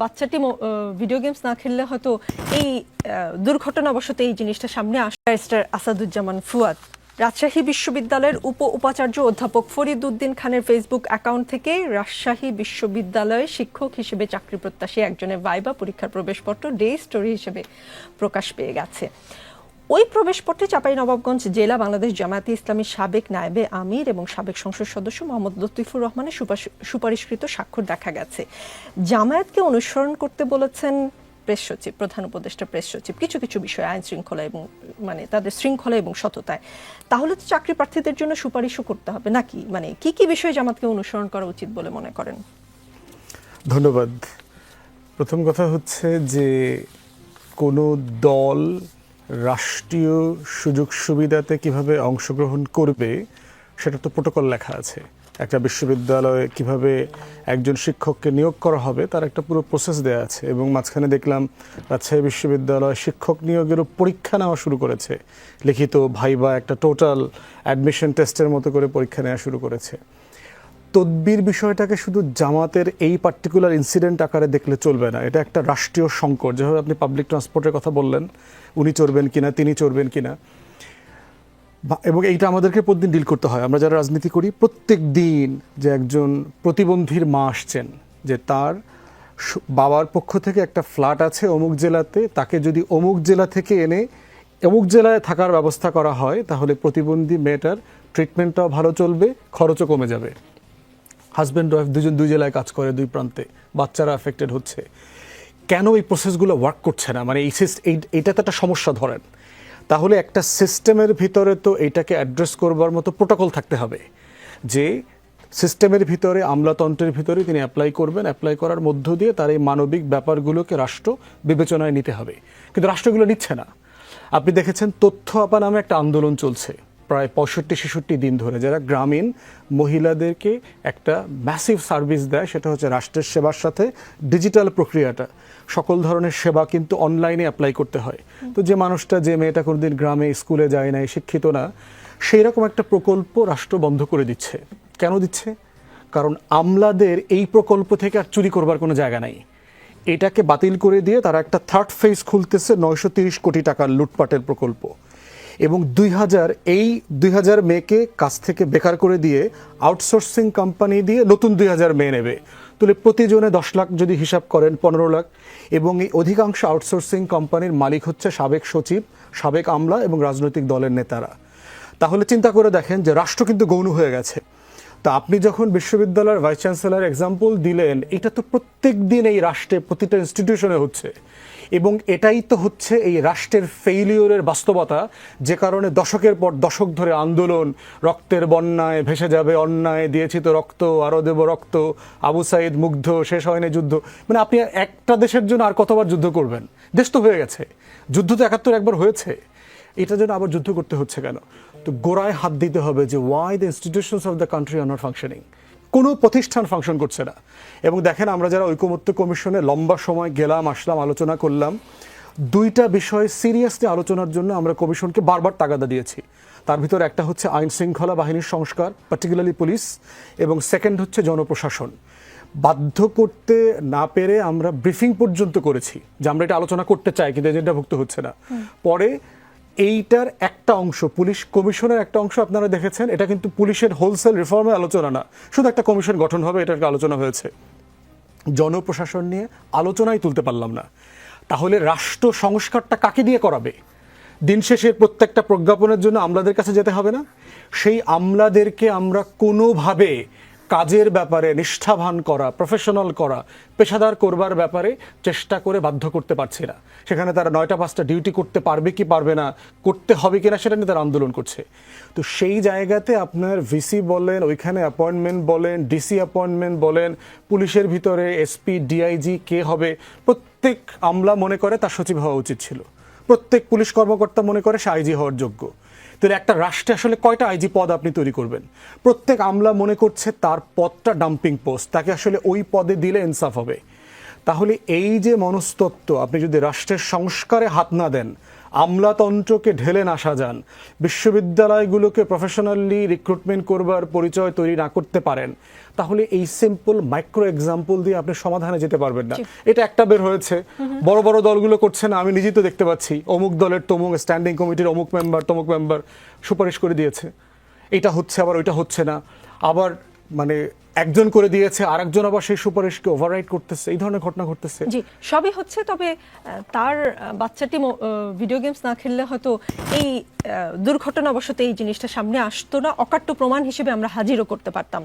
বাচ্চাটি video games না খেললে হয়তো এই দুর্ঘটনাবশত এই জিনিসটা সামনে আসার আসাদুজ্জামান ফুয়াদ, রাজশাহী বিশ্ববিদ্যালয়ের উপ উপাচার্য অধ্যাপক ফরিদ উদ্দিন খানের ফেসবুক অ্যাকাউন্ট থেকে রাজশাহী বিশ্ববিদ্যালয়ে শিক্ষক হিসেবে চাকরি প্রত্যাশী একজনের ভাইবা পরীক্ষার প্রবেশপত্র ডে স্টোরি হিসেবে প্রকাশ পেয়ে গেছে। ওই প্রবেশপত্রে চাঁপাইনবাবগঞ্জ জেলা বাংলাদেশ জামায়াতে ইসলামীর সাবেক নায়েবে আমির এবং সাবেক সংসদ সদস্য মোহাম্মদ লতিফুর রহমানের সুপারিশ- সুপারিশকৃত স্বাক্ষর দেখা গেছে। জামায়াতকে অনুসরণ করতে বলেছেন প্রেস সচিব, প্রধান উপদেষ্টা, প্রেস সচিব। কিছু কিছু বিষয় আইন শৃঙ্খলা এবং মানে তাদের শৃঙ্খলা এবং সততায়। তাহলে তো চাকরি প্রার্থীদের জন্য সুপারিশও করতে হবে নাকি? মানে কি কি বিষয়ে জামাতকে অনুসরণ করা উচিত বলে মনে করেন? ধন্যবাদ। প্রথম কথা হচ্ছে যে কোনো দল রাষ্ট্রীয় সুযোগ সুবিধাতে কীভাবে অংশগ্রহণ করবে সেটা তো প্রোটোকল লেখা আছে। একটা বিশ্ববিদ্যালয়ে কীভাবে একজন শিক্ষককে নিয়োগ করা হবে, তার একটা পুরো প্রসেস দেওয়া আছে। এবং মাঝখানে দেখলাম রাজশাহী বিশ্ববিদ্যালয় শিক্ষক নিয়োগেরও পরীক্ষা নেওয়া শুরু করেছে। লিখিত ভাইবা একটা টোটাল অ্যাডমিশন টেস্টের মতো করে পরীক্ষা নেওয়া শুরু করেছে। তদবির বিষয়টাকে শুধু জামাতের এই পার্টিকুলার ইনসিডেন্ট আকারে দেখলে চলবে না। এটা একটা রাষ্ট্রীয় সংকট। যেভাবে আপনি পাবলিক ট্রান্সপোর্টের কথা বললেন, উনি চড়বেন কিনা, তিনি চড়বেন কিনা। এবং এইটা আমাদেরকে প্রতিদিন ডিল করতে হয়। আমরা যারা রাজনীতি করি, প্রত্যেক দিন যে একজন প্রতিবন্ধীর মা আসছেন, যে তার বাবার পক্ষ থেকে একটা ফ্ল্যাট আছে অমুক জেলাতে, তাকে যদি অমুক জেলা থেকে এনে অমুক জেলায় থাকার ব্যবস্থা করা হয়, তাহলে প্রতিবন্ধী মেয়েটার ট্রিটমেন্টটাও ভালো চলবে, খরচও কমে যাবে। হাজব্যান্ড ওয়াইফ দুজন দুই জেলায় কাজ করে, দুই প্রান্তে। বাচ্চারা অ্যাফেক্টেড হচ্ছে। কেন এই প্রসেসগুলো ওয়ার্ক করছে না? মানে এই এইটা তো একটা সমস্যা ধরেন। তাহলে একটা সিস্টেমের ভিতরে তো এটাকে অ্যাড্রেস করবার মতো প্রোটোকল থাকতে হবে। যে সিস্টেমের ভিতরে, আমলাতন্ত্রের ভিতরে তিনি অ্যাপ্লাই করবেন অ্যাপ্লাই করার মধ্য দিয়ে তার এই মানবিক ব্যাপারগুলোকে রাষ্ট্র বিবেচনায় নিতে হবে। কিন্তু রাষ্ট্রগুলো নিচ্ছে না। আপনি দেখেছেন তথ্য আপা নামে একটা আন্দোলন চলছে। প্রায় পঁয়ষট্টি, ছেষট্টি দিন ধরে যারা গ্রামীণ মহিলাদেরকে একটা ম্যাসিভ সার্ভিস দেয়, সেটা হচ্ছে রাষ্ট্রের সেবার সাথে ডিজিটাল প্রক্রিয়াটা। সকল ধরনের সেবা কিন্তু অনলাইনে অ্যাপ্লাই করতে হয়। তো যে মানুষটা, যে মেয়েটা কোনোদিন গ্রামে, স্কুলে যায় নাই, শিক্ষিত না সেই রকম একটা প্রকল্প রাষ্ট্র বন্ধ করে দিচ্ছে। কেন দিচ্ছে? কারণ আমলাদের এই প্রকল্প থেকে আর চুরি করবার কোনো জায়গা নাই। এটাকে বাতিল করে দিয়ে তারা একটা থার্ড ফেজ খুলতেছে নয়শো কোটি টাকার লুটপাটের প্রকল্প। এবং দুই হাজার, এই দুই হাজার মেয়েকে কাছ থেকে বেকার করে দিয়ে আউটসোর্সিং কোম্পানি দিয়ে নতুন দুই হাজার মেয়ে নেবে। তাহলে প্রতিজনে দশ লাখ যদি হিসাব করেন, পনেরো লাখ। এবং এই অধিকাংশ আউটসোর্সিং কোম্পানির মালিক হচ্ছে সাবেক সচিব, সাবেক আমলা এবং রাজনৈতিক দলের নেতারা। তাহলে চিন্তা করে দেখেন যে রাষ্ট্র কিন্তু গৌণ হয়ে গেছে। তা আপনি যখন বিশ্ববিদ্যালয়ের ভাইস চ্যান্সেলর এক্সাম্পল দিলেন, এটা তো প্রত্যেক দিন এই রাষ্ট্রে প্রতিটা ইনস্টিটিউশনে হচ্ছে। এবং এটাই তো হচ্ছে এই রাষ্ট্রের ফেইলিওরের বাস্তবতা, যে কারণে দশকের পর দশক ধরে আন্দোলন, রক্তের বন্যায় ভেসে যাবে অন্যায়, দিয়েছি তো রক্ত আরও দেব রক্ত, আবু সাইদ মুগ্ধ, শেষ হয়নি যুদ্ধ। মানে আপনি একটা দেশের জন্য আর কতবার যুদ্ধ করবেন? দেশ তো হয়ে গেছে। যুদ্ধ তো একাত্তর একবার হয়েছে। এটার জন্য আবার যুদ্ধ করতে হচ্ছে কেন? তো গোড়ায় হাত দিতে হবে যে why the institutions of the country are not functioning কোনো প্রতিষ্ঠান ফাংশন করছে না। এবং দেখেন আমরা যারা ঐকমত্য কমিশনে লম্বা সময় গেলাম আসলাম আলোচনা করলাম দুইটা বিষয় সিরিয়াসলি আলোচনার জন্য আমরা কমিশনকে বারবার তাগাদা দিয়েছি। তার ভিতরে একটা হচ্ছে আইন শৃঙ্খলা বাহিনীর সংস্কার পার্টিকুলারলি পুলিশ এবং সেকেন্ড হচ্ছে জনপ্রশাসন। বাধ্য করতে না পেরে আমরা ব্রিফিং পর্যন্ত করেছি যে আমরা এটা আলোচনা করতে চাই কিন্তু এজেন্ডাভুক্ত হচ্ছে না। পরে এইটার একটা অংশ, পুলিশ কমিশনের একটা অংশ আপনারা দেখেছেন, এটা কিন্তু পুলিশের হোলসেল রিফর্মের আলোচনা না। শুধু একটা কমিশন গঠন হবে একটা আলোচনা হয়েছে। জনপ্রশাসন নিয়ে আলোচনাই তুলতে পারলাম না। তাহলে রাষ্ট্র সংস্কারটা কাকে দিয়ে করাবে? দিন শেষে প্রত্যেকটা প্রজ্ঞাপনের জন্য আমলাদের কাছে যেতে হবে না? সেই আমলাদেরকে আমরা কোনোভাবে কাজের ব্যাপারে নিষ্ঠাবান করা প্রফেশনাল করা, পেশাদার করবার ব্যাপারে চেষ্টা করে বাধ্য করতে পারছে না। সেখানে তারা নয়টা পাঁচটা ডিউটি করতে পারবে কি পারবে না, করতে হবে কিনা সেটা নিয়ে তারা আন্দোলন করছে। তো সেই জায়গাতে আপনার ভিসি বলেন, ওইখানে অ্যাপয়েন্টমেন্ট বলেন ডিসি অ্যাপয়েন্টমেন্ট বলেন, পুলিশের ভিতরে এসপি ডিআইজি কে হবে, প্রত্যেক আমলা মনে করে তার সচিব হওয়া উচিত ছিল। প্রত্যেক পুলিশ কর্মকর্তা মনে করে সে আইজি হওয়ার যোগ্য। তাহলে একটা রাষ্ট্রে আসলে কয়টা আইজি পদ আপনি তৈরি করবেন? প্রত্যেক আমলা মনে করছে তার পদটা ডাম্পিং পোস্ট তাকে আসলে ওই পদে দিলে ইনসাফ হবে। তাহলে এই যে মনস্তত্ত্ব, আপনি যদি রাষ্ট্রের সংস্কারে হাত না দেন আমলাতন্ত্রকে ঢেলে না সাজান। বিশ্ববিদ্যালয়গুলোকে প্রফেশনালি রিক্রুটমেন্ট করবার পরিচয় তৈরি না করতে পারেন। তাহলে এই সিম্পল মাইক্রো এক্সাম্পল দিয়ে আপনি সমাধানে যেতে পারবেন না। এটা একটা বের হয়েছে। বড় বড় দলগুলো করছে না আমি নিজেই তো দেখতে পাচ্ছি। অমুক দলের তমুক স্ট্যান্ডিং কমিটির অমুক মেম্বার তমুক মেম্বার সুপারিশ করে দিয়েছে। এটা হচ্ছে আবার ওইটা হচ্ছে না। আবার মানে একজন করে দিয়েছে, আরেকজন আবার সেই সুপারিশকে ওভাররাইড করতেছে, এই ধরনের ঘটনা ঘটতেছে। জি, সবই হচ্ছে, তবে তার বাচ্চাটি ভিডিও গেমস না খেললে হয়তো এই দুর্ঘটনা দুর্ঘটনাবশত এই জিনিসটা সামনে আসতো না, অকাট্য প্রমাণ হিসেবে আমরা হাজিরও করতে পারতাম না।